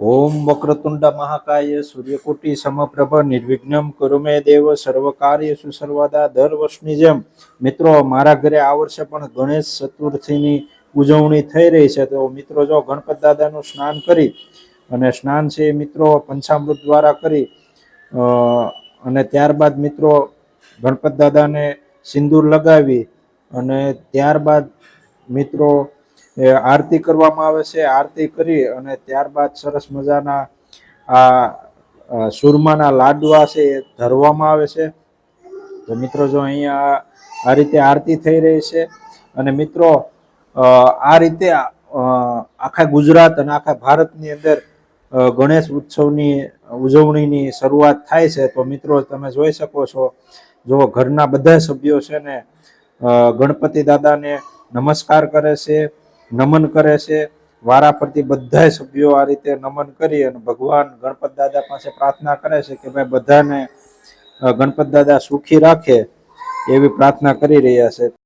ઓમ વક્રતુંડ મહાકાય સૂર્યકોટી સમપ્રભ નિર્વિઘ્નમ કરુમે દેવ સર્વ સુસર્વદા સર્વદા દર વર્ષની જેમ મિત્રો મારા ઘરે આ વર્ષે પણ ગણેશ ચતુર્થીની ઉજવણી થઈ રહી છે, તો મિત્રો જો ગણપત દાદાનું સ્નાન કરી અને સ્નાન છે, મિત્રો પંચામૃત દ્વારા કરી અને ત્યારબાદ મિત્રો ગણપત દાદાને સિંદૂર લગાવી અને ત્યારબાદ મિત્રો એ આરતી કરવામાં આવે છે, આરતી કરી અને ત્યારબાદ સરસ મજાના આ સુરમાના લાડવા છે એ ધરવામાં આવે છે. તો મિત્રો જો અહીંયા આ રીતે આરતી થઈ રહી છે અને મિત્રો આ રીતે આખા ગુજરાત અને આખા ભારતની અંદર ગણેશ ઉત્સવની ઉજવણીની શરૂઆત થાય છે. તો મિત્રો તમે જોઈ શકો છો, જો ઘરના બધા સભ્યો છે ને ગણપતિ દાદાને નમસ્કાર કરે છે નમન કરે છે. વારા ફરતી બધા સભ્યો આ રીતે નમન કરી અને ભગવાન ગણપત દાદા પાસે પ્રાર્થના કરે છે કે ભાઈ બધાને ગણપત દાદા સુખી રાખે એવી પ્રાર્થના કરી રહ્યા છે.